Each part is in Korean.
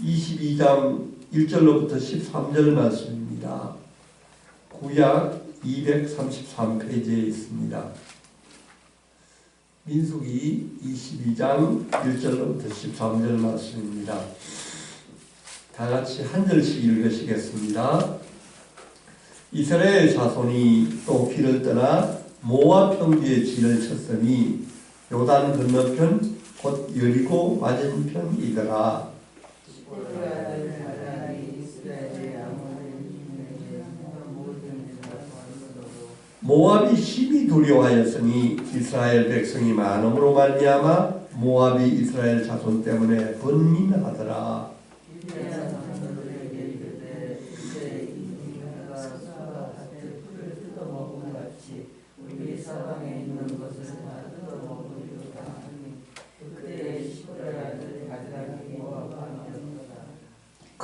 22장 1절로부터 13절 말씀입니다. 구약 233페이지에 있습니다. 민수기 22장 1절로부터 13절 말씀입니다. 다 같이 한 절씩 읽으시겠습니다. 이스라엘 자손이 또 길을 떠나 모압 평지에 진을 쳤으니 요단 건너편 곧 여리고 맞은편이더라. 모압이 심히 두려워하였으니 이스라엘 백성이 많음으로 말미암아 모압이 이스라엘 자손 때문에 번민하더라.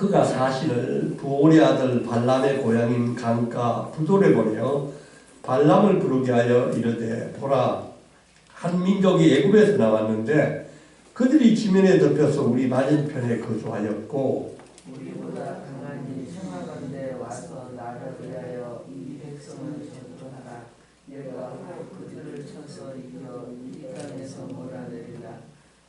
그가 사실을 부올의 아들 발람의 고향인 강가 부돌에 보내어 발람을 부르게 하여 이르되 보라 한 민족이 애굽에서 나왔는데 그들이 지면에 덮여서 우리 맞은편에 거주하였고 우리보다 강하니 청하건대 와서 나를 위하여 이 백성을 전도하라. 내가 혹 그들을 쳐서 이겨 이 땅에서 몰아내리라.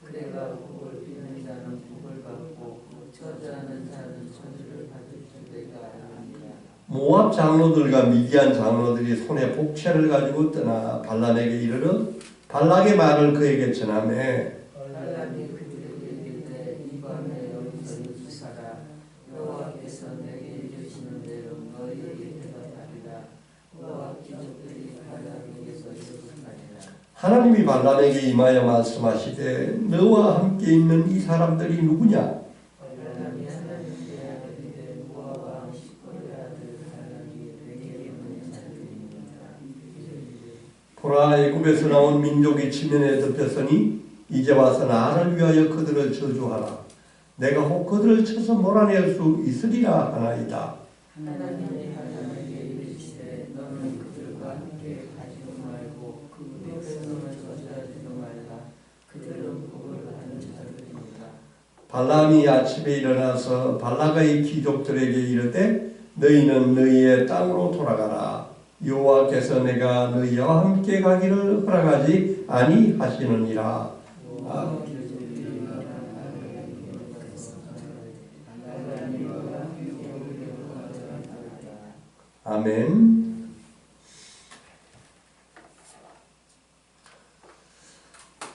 그대가 복을 비는 자는 복을 받고 저주하는 자는 저주를 받을 줄 내가 아느니라 모압 장로들과 미디안 장로들이 손에 복채를 가지고 떠나 발람에게 이르러 발락의 말을 그에게 전하매 발람이 그들에게 이르되 이밤에 여기서 유지사라 여호와께서 내게 이르시는 대로 너희에게 대답하리라 모압 귀족들이 발람에게서 이르하리라 하나님이 발람에게 임하여 말씀하시되 너와 함께 있는 이 사람들이 누구냐 발람이 하나님께 아뢰되 모압 왕 시골의 아들 발람이 내게 보낸 자들입니다 보라 애굽에서 나온 민족이 지면에 덮였으니 이제 와서 나를 위하여 그들을 저주하라. 내가 혹 그들을 쳐서 몰아낼 수 있으리라 하나이다. 발람이 아침에 일어나서 발라가의 귀족들에게 이르되 너희는 너희의 땅으로 돌아가라 여호와께서 내가 너희와 함께 가기를 허락하지 아니하시느니라. 아. 아멘.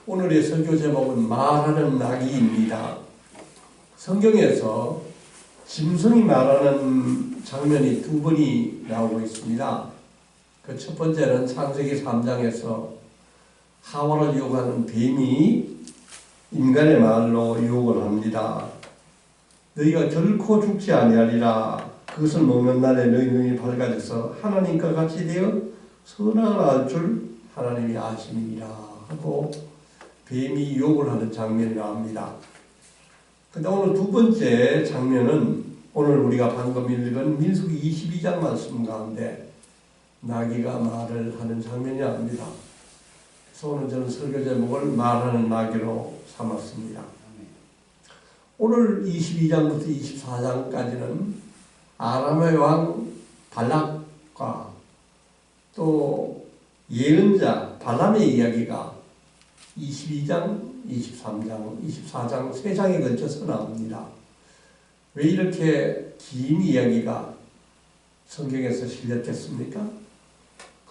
오늘의 설교 제목은 말하는 나귀입니다. 성경에서 짐승이 말하는 장면이 두 번이 나오고 있습니다 그 첫 번째는 창세기 3장에서 하와를 유혹하는 뱀이 인간의 말로 유혹을 합니다. 너희가 결코 죽지 아니하리라. 그것을 먹는 날에 너희 눈이 밝아져서 하나님과 같이 되어 선악을 줄 하나님이 아심이니라 하고 뱀이 유혹을 하는 장면이 나옵니다. 근데 오늘 두 번째 장면은 오늘 우리가 방금 읽은 민수기 22장 말씀 가운데 나귀가 말을 하는 장면이 나옵니다. 그래서 오늘 저는 설교 제목을 말하는 나귀로 삼았습니다. 오늘 22장부터 24장까지는 아람의 왕 발락과 또 예언자 발람의 이야기가 22장, 23장, 24장 세 장에 걸쳐서 나옵니다. 왜 이렇게 긴 이야기가 성경에서 실렸겠습니까?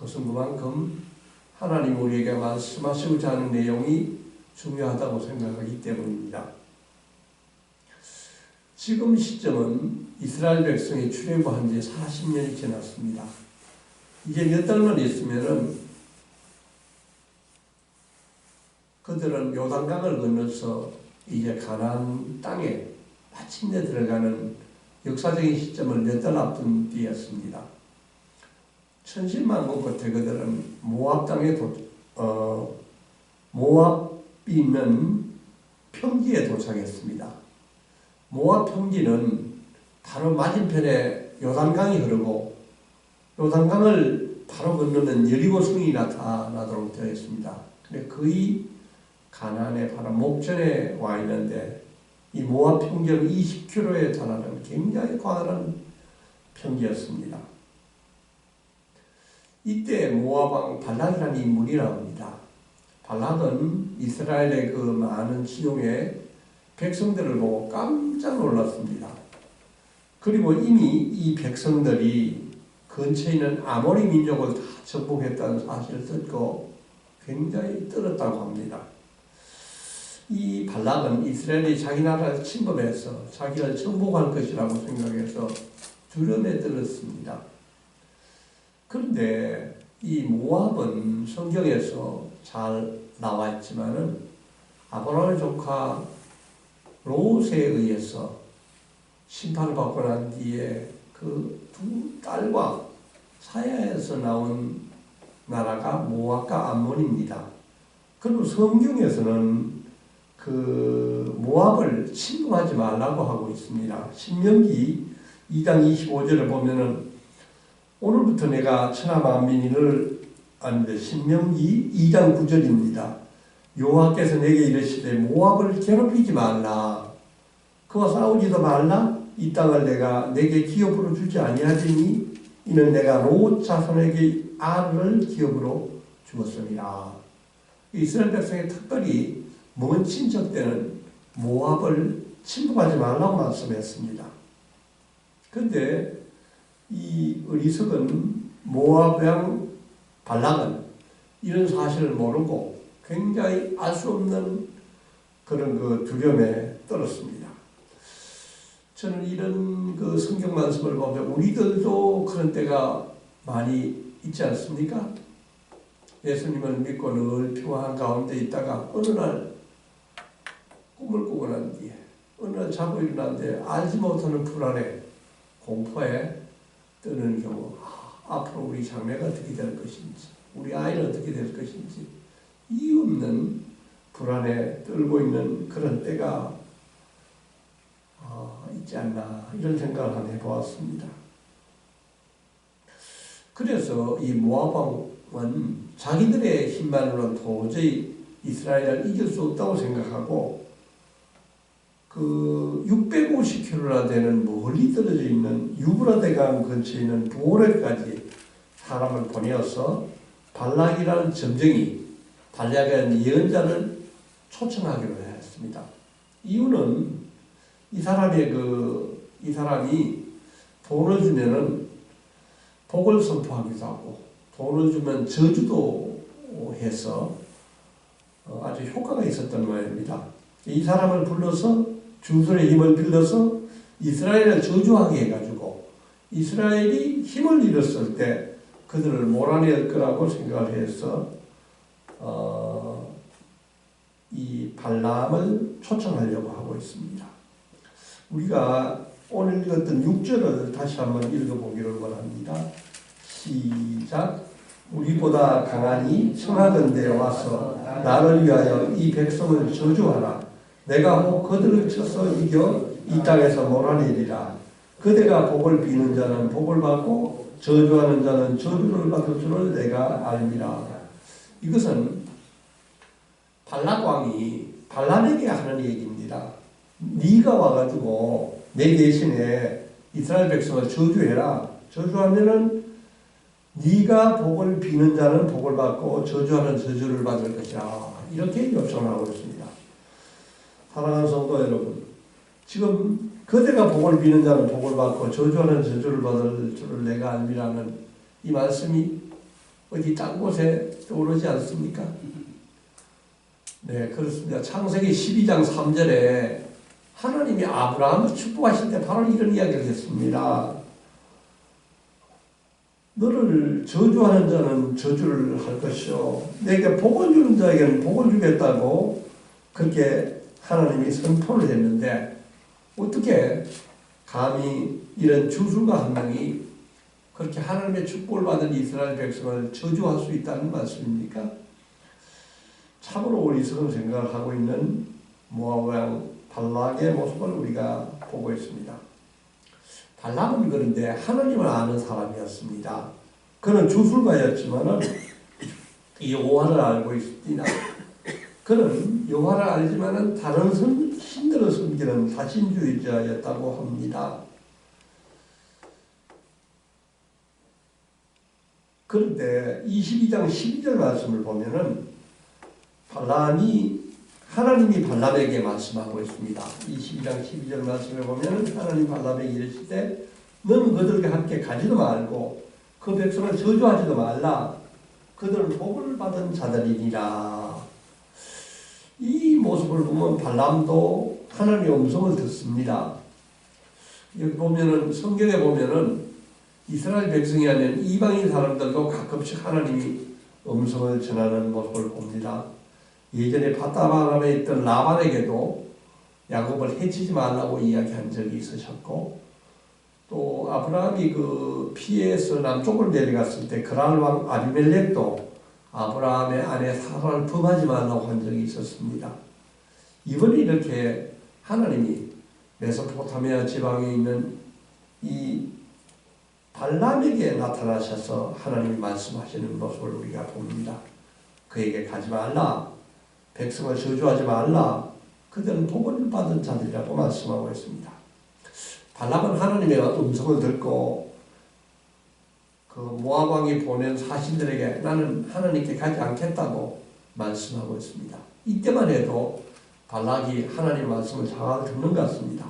그것은 그만큼 하나님 우리에게 말씀하시고자 하는 내용이 중요하다고 생각하기 때문입니다. 지금 시점은 이스라엘 백성이 출애굽한 지 40년이 지났습니다. 이제 몇 달만 있으면은 그들은 요단강을 건너서 이제 가나안 땅에 마침내 들어가는 역사적인 시점을 몇 달 앞둔 때였습니다. 천신만고 끝에 그들은 모압 땅에 도, 어, 모압이 있는 평지에 도착했습니다. 모압 평지는 바로 맞은편에 요단강이 흐르고 요단강을 바로 건너면 여리고 성이 나타나도록 되어 있습니다. 근데 거의 가나안의 바로 목전에 와 있는데 이 모압 평경 20km에 달하는 굉장히 광활한 평지였습니다. 이때 모압왕 발락이라는 인물이 나옵니다. 발락은 이스라엘의 그 많은 진용의 백성들을 보고 깜짝 놀랐습니다. 그리고 이미 이 백성들이 근처에 있는 아모리 민족을 다 정복했다는 사실을 듣고 굉장히 떨었다고 합니다. 이 발락은 이스라엘이 자기 나라를 침범해서 자기를 정복할 것이라고 생각해서 두려움에 떨었습니다. 그런데 이 모압은 성경에서 잘 나와 있지만은 아브라함의 조카 롯에 의해서 심판을 받고 난 뒤에 그 두 딸과 사야에서 나온 나라가 모압과 암몬입니다. 그리고 성경에서는 그 모압을 침범하지 말라고 하고 있습니다. 신명기 2장 25절에 보면은 오늘부터 내가 천하 만민을 아닌데 신명기 2장 9절입니다. 여호와께서 내게 이르시되 모압을 괴롭히지 말라. 그와 싸우지도 말라. 이 땅을 내가 내게 기업으로 주지 아니하리니 이는 내가 롯 자손에게 아를 기업으로 주었습니다. 이스라엘 백성이 특별히 먼 친척들은 모압을 침범하지 말라고 말씀했습니다. 그런데 이 어리석은 모압 왕 발락은 이런 사실을 모르고 굉장히 알 수 없는 그런 그 두려움에 떨었습니다. 저는 이런 그 성경 말씀을 보면 우리들도 그런 때가 많이 있지 않습니까? 예수님을 믿고 늘 평화한 가운데 있다가 어느 날 꿈을 꾸고 난 뒤에 어느 날 자고 일어났는데 알지 못하는 불안에 공포에 뜨는 경우 아, 앞으로 우리 장래가 어떻게 될 것인지 우리 아이는 어떻게 될 것인지 이유 없는 불안에 떨고 있는 그런 때가 어, 있지 않나 이런 생각을 한번 해보았습니다. 그래서 이 모압왕은 자기들의 힘만으로는 도저히 이스라엘을 이길 수 없다고 생각하고 그 650km나 되는 멀리 떨어져 있는 유브라데강 근처에 있는 부오레까지 사람을 보내어서 발락이라는 점쟁이 발락이라는 예언자를 초청하기로 했습니다. 이유는 이 사람의 그, 이 사람이 돈을 주면은 복을 선포하기도 하고, 돈을 주면 저주도 해서 어, 아주 효과가 있었던 모양입니다. 이 사람을 불러서 주술의 힘을 빌려서 이스라엘을 저주하게 해가지고 이스라엘이 힘을 잃었을 때 그들을 몰아낼 거라고 생각을 해서 어, 이 발람을 초청하려고 하고 있습니다. 우리가 오늘 읽었던 6절을 다시 한번 읽어보기를 원합니다. 시작. 우리보다 강하니 청하건대 와서 나를 위하여 이 백성을 저주하라. 내가 혹 그들을 쳐서 이겨 이 땅에서 몰아내리라. 그대가 복을 비는 자는 복을 받고 저주하는 자는 저주를 받을 줄을 내가 알미라. 이것은 발락 왕이 발람에게 하는 얘기입니다. 네가 와가지고 내 대신에 이스라엘 백성을 저주해라. 저주하면은 네가 복을 비는 자는 복을 받고 저주하는 저주를 받을 것이라. 이렇게 요청하고 있습니다. 사랑하는 성도 여러분, 지금 그대가 복을 비는 자는 복을 받고 저주하는 저주를 받을 줄을 내가 알미라는 이 말씀이 어디 딴 곳에 떠오르지 않습니까? 네, 그렇습니다. 창세기 12장 3절에 하나님이 아브라함을 축복하실 때 바로 이런 이야기를 했습니다. 너를 저주하는 자는 저주를 할 것이요. 내게 복을 주는 자에게는 복을 주겠다고 그렇게 하나님이 선포를 했는데 어떻게 감히 이런 주술가 한 명이 그렇게 하나님의 축복을 받은 이스라엘 백성을 저주할 수 있다는 말씀입니까? 참으로 어리석은 생각을 하고 있는 모압 왕 발락의 모습을 우리가 보고 있습니다. 발락은 그런데 하나님을 아는 사람이었습니다. 그는 주술가였지만은 여호와를 알고 있습니다. 그는 여호와를 알지만은 다른 선, 신들을 섬기는 사신주의자였다고 합니다. 그런데 22장 12절 말씀을 보면은 발람이 하나님이 발람에게 말씀하고 있습니다. 22장 12절 말씀에 보면은 하나님 발람에게 이르실 때 너는 그들과 함께 가지도 말고 그 백성을 저주하지도 말라. 그들은 복을 받은 자들이니라. 이 모습을 보면 발람도 하나님의 음성을 듣습니다. 여기 보면은 성경에 보면은 이스라엘 백성이 아닌 이방인 사람들도 가끔씩 하나님이 음성을 전하는 모습을 봅니다. 예전에 바다바람에 있던 라반에게도 야곱을 해치지 말라고 이야기한 적이 있으셨고 또 아브라함이 그 피에서 남쪽을 내려갔을 때 그랄 왕 아비멜렉도 아브라함의 아내 사라를 범하지 말라고 한 적이 있었습니다. 이번에 이렇게 하나님이 메소포타미아 지방에 있는 이 발람에게 나타나셔서 하나님이 말씀하시는 모습을 우리가 봅니다. 그에게 가지 말라. 백성을 저주하지 말라. 그들은 복을 받은 자들이라고 말씀하고 있습니다. 발람은 하나님의 음성을 듣고 그 모압 왕이 보낸 사신들에게 나는 하나님께 가지 않겠다고 말씀하고 있습니다. 이때만 해도 발락이 하나님 말씀을 잘 듣는 것 같습니다.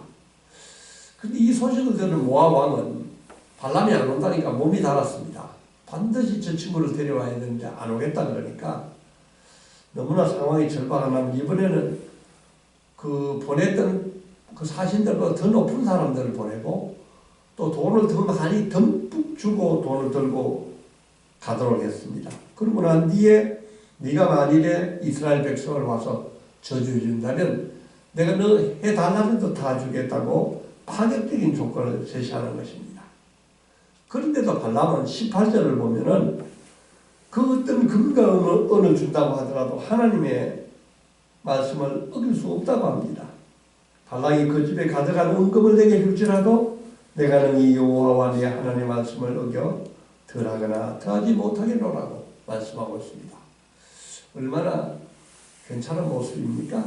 근데 이 소식을 들은 모압 왕은 발람이 안 온다니까 몸이 달았습니다. 반드시 저 친구를 데려와야 되는데 안 오겠다 그러니까 너무나 상황이 절박하면 이번에는 그 보냈던 그 사신들보다 더 높은 사람들을 보내고 또 돈을 더 많이 듬뿍 주고 돈을 들고 가도록 했습니다. 그러고 난 뒤에 네가 만일에 이스라엘 백성을 와서 저주해 준다면 내가 너 해달라는 도다 주겠다고 파격적인 조건을 제시하는 것입니다. 그런데도 발람은 18절을 보면은 그 어떤 금과 은을 준다고 하더라도 하나님의 말씀을 어길 수 없다고 합니다. 발락이 그 집에 가져간 은금을 내게 줄지라도 내가 능히 여호와와 내 하나님의 말씀을 어겨 덜하거나 더하지 못하겠노라고 말씀하고 있습니다. 얼마나 괜찮은 모습입니까?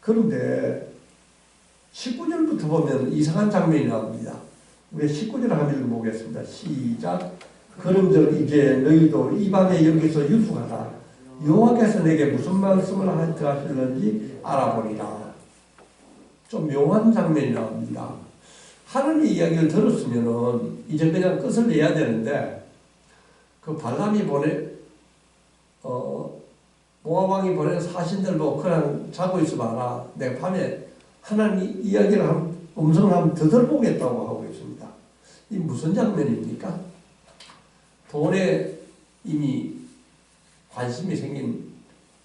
그런데 19절부터 보면 이상한 장면이 나옵니다. 우리 19절 한번 읽어보겠습니다. 시작. 그런즉 이제 너희도 이 밤에 여기서 유숙하라. 여호와께서 내게 무슨 말씀을 하실는지 알아보리라. 좀 묘한 장면이 나옵니다. 하나님의 이야기를 들었으면은 이제 그냥 끝을 내야 되는데 그 발람이 보내 어 모압 왕이 보낸 사신들도 그냥 자고 있어 봐라. 내가 밤에 하나님 이야기를 한 음성을 한번 더 들어보겠다고 하고 있습니다. 이 무슨 장면입니까? 돈에 이미 관심이 생긴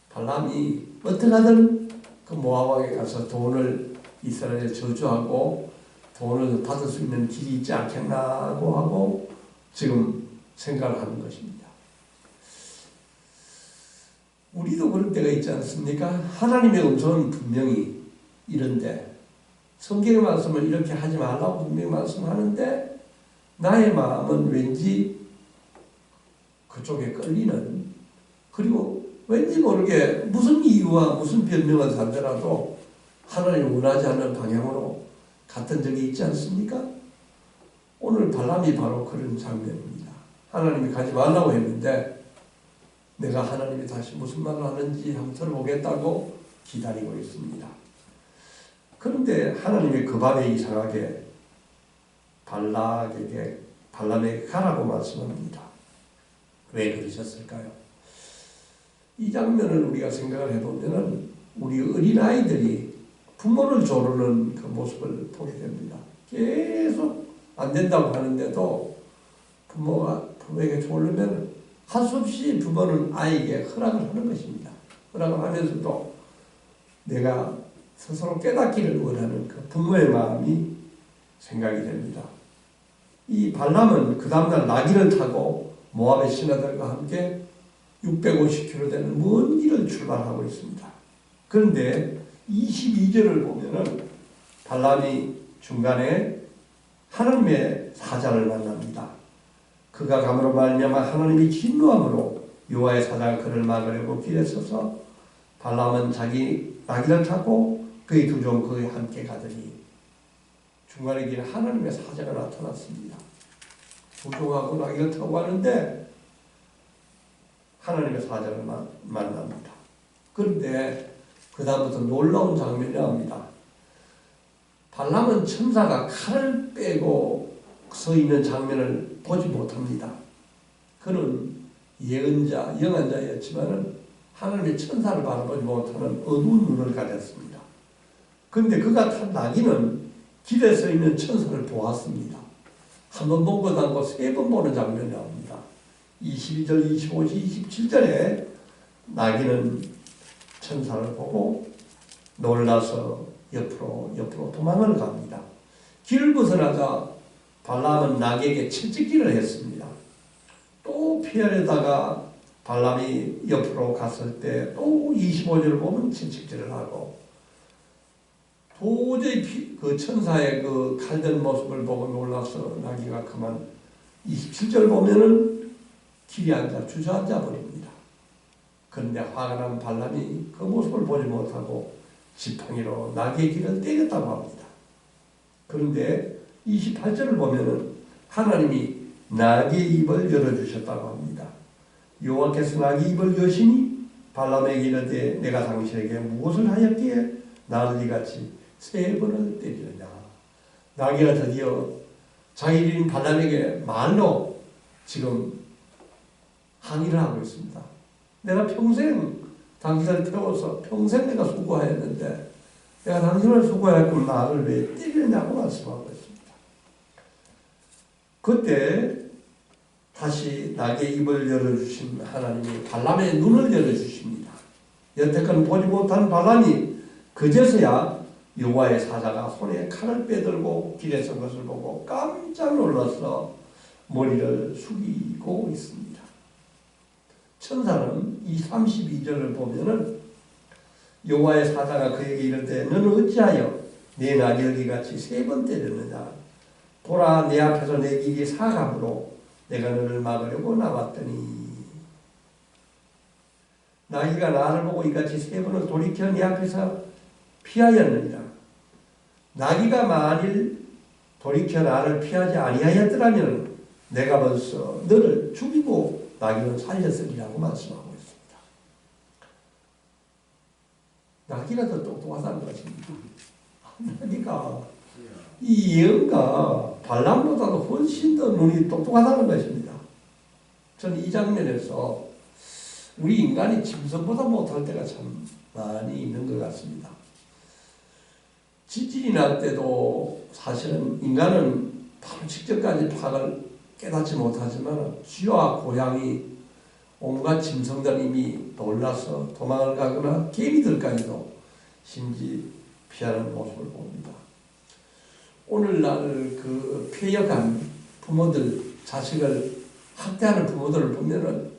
발람이 어떻게 하든 그 모압 왕에 가서 돈을 이스라엘에 저주하고 돈을 받을 수 있는 길이 있지 않겠나고 하고 지금 생각을 하는 것입니다. 우리도 그런 때가 있지 않습니까? 하나님의 음성은 분명히 이런데 성경의 말씀을 이렇게 하지 말라고 분명히 말씀하는데 나의 마음은 왠지 그쪽에 끌리는 그리고 왠지 모르게 무슨 이유와 무슨 변명을 하더라도 하나님 원하지 않는 방향으로 갔던 적이 있지 않습니까? 오늘 발람이 바로 그런 장면입니다. 하나님이 가지 말라고 했는데 내가 하나님이 다시 무슨 말을 하는지 한번 들어보겠다고 기다리고 있습니다. 그런데 하나님이 그 밤에 이상하게 발락에게 발람에게 가라고 말씀합니다. 왜 그러셨을까요? 이 장면을 우리가 생각을 해보면은 우리 어린아이들이 부모를 조르는 그 모습을 보게 됩니다. 계속 안 된다고 하는데도 부모가 부모에게 조르면 할수 없이 부모는 아이에게 허락을 하는 것입니다. 허락을 하면서도 내가 스스로 깨닫기를 원하는 그 부모의 마음이 생각이 됩니다. 이 발람은 그 다음날 나귀를 타고 모압의 신하들과 함께 650km 되는 먼 길을 출발하고 있습니다. 그런데 22절을 보면은 발람이 중간에 하나님의 사자를 만납니다. 그가 감으로 말미암아 하나님이 진노함으로 요하의 사자가 그를 막으려고 길에 서서 발람은 자기 나귀를 타고 그의 두 종 그에 함께 가더니 중간에 길 하나님의 사자가 나타났습니다. 두 종하고 나귀를 타고 가는데 하나님의 사자를 만- 만납니다. 그런데 그 다음부터 놀라운 장면이 나옵니다. 발람은 천사가 칼을 빼고 서 있는 장면을 보지 못합니다. 그는 예언자, 영한자였지만은 하나님의 천사를 바라보지 못하는 어두운 눈을 가졌습니다. 그런데 그가 탄 나귀는 길에 서 있는 천사를 보았습니다. 한 번 본것 아니고 세 번 보는 장면이 나옵니다. 22절, 25절, 27절에 나귀는 천사를 보고 놀라서 옆으로 옆으로 도망을 갑니다. 길을 벗어나자 발람은 나귀에게 채찍질을 했습니다. 또 피하려다가 발람이 옆으로 갔을 때 또 25절을 보면 채찍질을 하고 도저히 피- 그 천사의 그 칼든 모습을 보고 놀라서 나귀가 그만 27절 보면은 길에 앉아 주저앉아 버립니다. 그런데 화가 난 발람이 그 모습을 보지 못하고 지팡이로 나귀의 길을 때렸다고 합니다. 그런데 28절을 보면은 하나님이 나귀의 입을 열어주셨다고 합니다. 여호와께서 나귀 입을 여시니 발람에게 이르되 내가 당신에게 무엇을 하였기에 나를 이같이 세 번을 때리느냐. 나귀가 드디어 자기인 발람에게 말로 지금 항의를 하고 있습니다. 내가 평생 당신을 태워서 평생 내가 수고하였는데 내가 당신을 수고하였고 나를 왜 때리느냐고 말씀하고 있습니다. 그때 다시 나의 입을 열어주신 하나님이 발람의 눈을 열어주십니다. 여태껏 보지 못한 발람이 그제서야 여호와의 사자가 손에 칼을 빼들고 길에 선 것을 보고 깜짝 놀라서 머리를 숙이고 있습니다. 천사는 이 32절을 보면은 여호와의 사자가 그에게 이르되 너는 어찌하여 내 나귀를 같이 세 번 때렸느냐? 보라 내 앞에서 내 길이 사감으로 내가 너를 막으려고 나왔더니. 나귀가 나를 보고 이같이 세 번을 돌이켜 내 앞에서 피하였느니라. 나귀가 만일 돌이켜 나를 피하지 아니하였더라면 내가 벌써 너를 죽이고 나귀는 살렸으리라고 말씀하고 있습니다. 나귀가 더 똑똑하다는 것입니다. 나귀가 이 예언가 발람보다도 훨씬 더 눈이 똑똑하다는 것입니다. 저는 이 장면에서 우리 인간이 짐승보다 못할 때가 참 많이 있는 것 같습니다. 지진이 날 때도 사실은 인간은 바로 직전까지 파악을 깨닫지 못하지만 쥐와 고양이 온갖 짐승들 이미 놀라서 도망을 가거나 개미들까지도 심지 피하는 모습을 봅니다. 오늘날 그 폐역한 부모들 자식을 학대하는 부모들을 보면은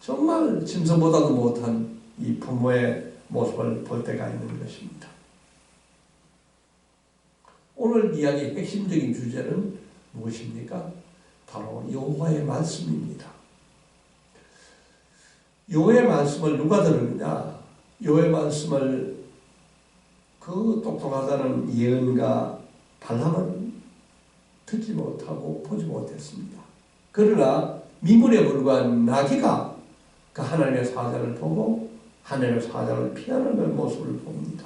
정말 짐승보다도 못한 이 부모의 모습을 볼 때가 있는 것입니다. 오늘 이야기의 핵심적인 주제는 무엇입니까? 바로 여호와의 말씀입니다. 여호와의 말씀을 누가 들으느냐? 여호와의 말씀을 그 똑똑하다는 예언가 발람은 듣지 못하고 보지 못했습니다. 그러나 미물에 불과한 나귀가 그 하나님의 사자를 보고 하나님의 사자를 피하는 그 모습을 봅니다.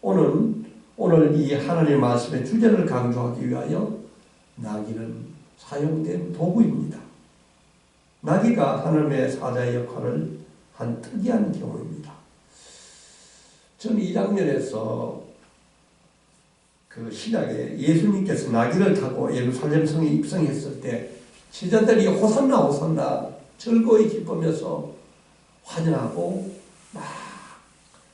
오늘 오늘 이 하나님의 말씀의 주제를 강조하기 위하여 나귀는 사용된 도구입니다. 나귀가 하나님의 사자의 역할을 한 특이한 경우입니다. 저는 이 장면에서 그 신약에 예수님께서 나귀를 타고 예루살렘 성에 입성했을 때 제자들이 호산나 호산나 즐거이 기쁘면서 환영하고 막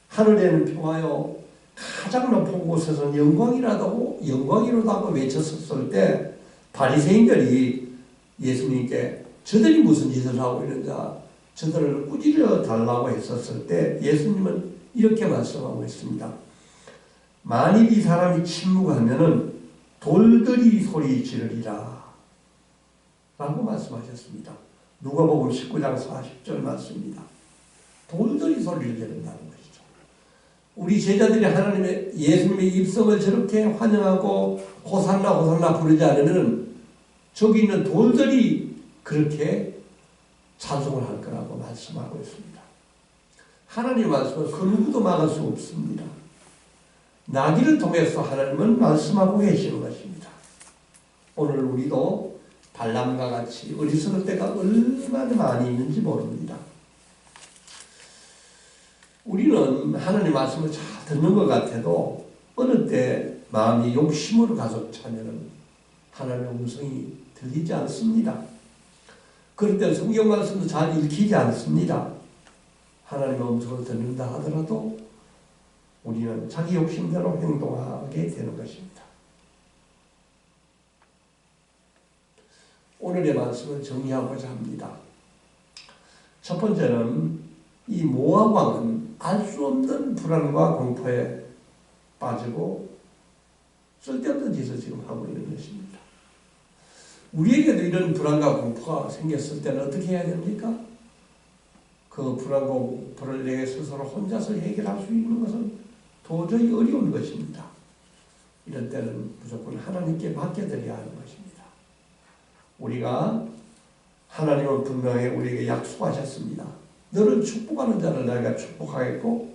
하늘에는 평화요 가장 높은 곳에서 영광이라고 영광이로다고 외쳤었을 때 바리새인들이 예수님께 저들이 무슨 짓을 하고 있는가 저들을 꾸짖어 달라고 했었을 때 예수님은 이렇게 말씀하고 있습니다. 만일 이 사람이 침묵하면은 돌들이 소리 지르리라 라고 말씀하셨습니다. 누가복음 19장 40절 말씀입니다. 돌들이 소리를 것이죠. 우리 제자들이 하나님의 예수님의 입성을 저렇게 환영하고 호산나 호산나 부르지 않으면 저기 있는 돌들이 그렇게 찬송을 할 거라고 말씀하고 있습니다. 하나님 말씀은 그 누구도 막을 수 없습니다. 나귀를 통해서 하나님은 말씀하고 계시는 것입니다. 오늘 우리도 발람과 같이 어리석을 때가 얼마나 많이 있는지 모릅니다. 우리는 하나님 말씀을 잘 듣는 것 같아도 어느 때 마음이 욕심으로 가득 차면 하나님의 음성이 들리지 않습니다. 그럴 때 성경 말씀도 잘 읽히지 않습니다. 하나님의 음성을 듣는다 하더라도 우리는 자기 욕심대로 행동하게 되는 것입니다. 오늘의 말씀을 정리하고자 합니다. 첫 번째는 이 모압 왕은 알 수 없는 불안과 공포에 빠지고 쓸데없는 짓을 지금 하고 있는 것입니다. 우리에게도 이런 불안과 공포가 생겼을 때는 어떻게 해야 됩니까? 그 불안과 공포를 내 스스로 혼자서 해결할 수 있는 것은 도저히 어려운 것입니다. 이런 때는 무조건 하나님께 맡겨드려야 하는 것입니다. 우리가 하나님은 분명히 우리에게 약속하셨습니다. 너를 축복하는 자를 내가 축복하겠고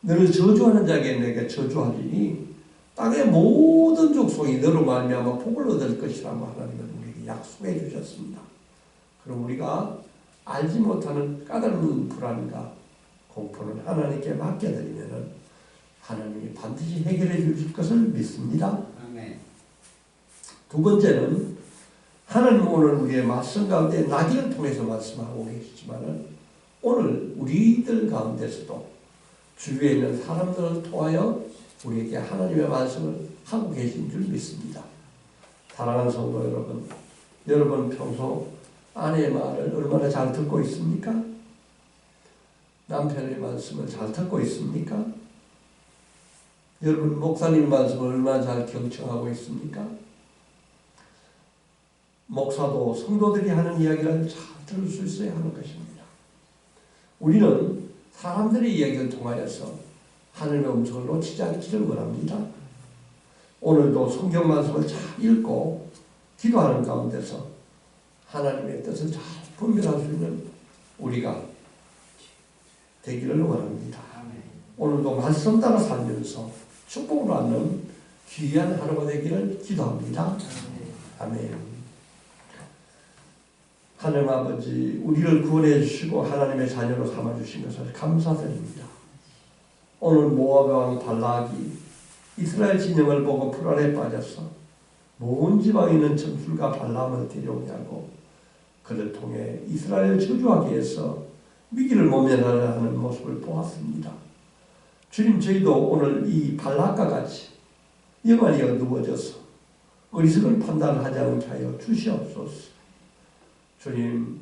너를 저주하는 자에게 내가 저주하리니 땅의 모든 족속이 너로 말미암아 복을 얻을 것이라고 하나님은 우리에게 약속해 주셨습니다. 그럼 우리가 알지 못하는 까다로운 불안과 공포는 하나님께 맡겨드리면 하나님이 반드시 해결해 주실 것을 믿습니다. 아멘. 두 번째는 하나님 오늘 우리의 말씀 가운데 나귀를 통해서 말씀하고 계시지만은 오늘 우리들 가운데서도 주위에 있는 사람들을 통하여 우리에게 하나님의 말씀을 하고 계신 줄 믿습니다. 사랑하는 성도 여러분, 여러분 평소 아내의 말을 얼마나 잘 듣고 있습니까? 남편의 말씀을 잘 듣고 있습니까? 여러분 목사님 말씀을 얼마나 잘 경청하고 있습니까? 목사도 성도들이 하는 이야기를 잘 들을 수 있어야 하는 것입니다. 우리는 사람들의 이야기를 통하여서 하늘의 음성을 놓치지 않기를 원합니다. 오늘도 성경 말씀을 잘 읽고 기도하는 가운데서 하나님의 뜻을 잘 분별할 수 있는 우리가 되기를 원합니다. 오늘도 말씀 따라 살면서 축복을 받는 귀한 하루가 되기를 기도합니다. 아멘. 하나님 아버지, 우리를 구원해 주시고 하나님의 자녀로 삼아 주신 것을 감사드립니다. 오늘 모압 왕 발락이 이스라엘 진영을 보고 불안에 빠져서 모은 지방에 있는 점술가 발람을 데려오게 하고 그를 통해 이스라엘 저주하기 위해서 위기를 모면하려 하는 모습을 보았습니다. 주님 저희도 오늘 이 발락과 같이 영안이 어두워져서 어리석은 판단을 하지 않게 하여 주시옵소서. 주님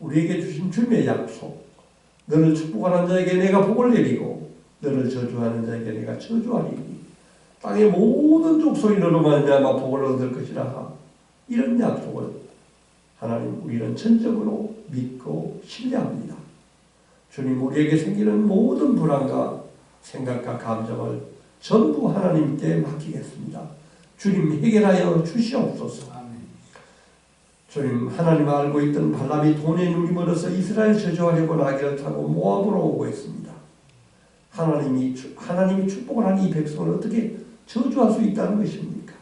우리에게 주신 주님의 약속 너를 축복하는 자에게 내가 복을 내리고 너를 저주하는 자에게 내가 저주하리니 땅의 모든 족속이 너로 말미암아 복을 얻을 것이라 이런 약속을 하나님 우리는 전적으로 믿고 신뢰합니다. 주님 우리에게 생기는 모든 불안과 생각과 감정을 전부 하나님께 맡기겠습니다. 주님 해결하여 주시옵소서. 주님 하나님 알고 있던 발람이 돈의 눈이 멀어서 이스라엘 저주하려고 나귀를 타고 모압으로 오고 있습니다. 하나님이 축- 하나님이 축복을 한 이 백성을 어떻게 저주할 수 있다는 것입니까?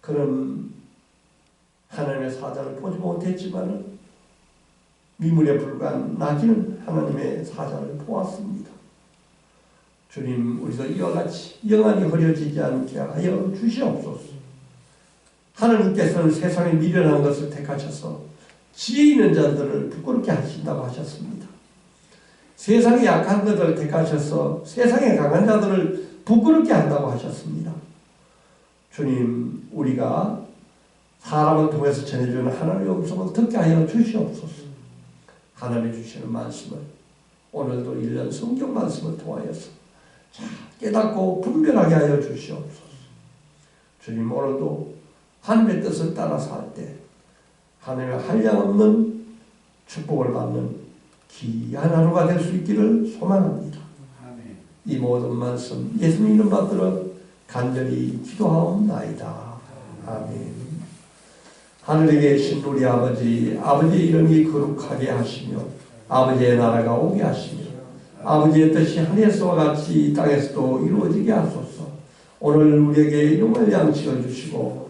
그런 하나님의 사자를 보지 못했지만은 미물에 불과한 나귀는 하나님의 사자를 보았습니다. 주님 우리도 이와 같이 영안이 흐려지지 않게 하여 주시옵소서. 하나님께서는 세상에 미련한 것을 택하셔서 지혜 있는 자들을 부끄럽게 하신다고 하셨습니다. 세상에 약한 것을 택하셔서 세상에 강한 자들을 부끄럽게 한다고 하셨습니다. 주님, 우리가 사람을 통해서 전해주는 하나님의 음성을 듣게 하여 주시옵소서. 하나님이 주시는 말씀을 오늘도 1년 성경 말씀을 통하여서 잘 깨닫고 분별하게 하여 주시옵소서. 주님, 오늘도 하나님의 뜻을 따라 살 때 하나님의 한량없는 축복을 받는 귀한 하루가 될 수 있기를 소망합니다. 아멘. 이 모든 말씀 예수님 이름 받들어 간절히 기도하옵나이다. 아멘. 하늘에 계신 우리 아버지, 아버지의 이름이 거룩하게 하시며 아버지의 나라가 오게 하시며 아버지의 뜻이 하늘에서와 같이 이 땅에서도 이루어지게 하소서. 오늘 우리에게 용을 양식을 주시고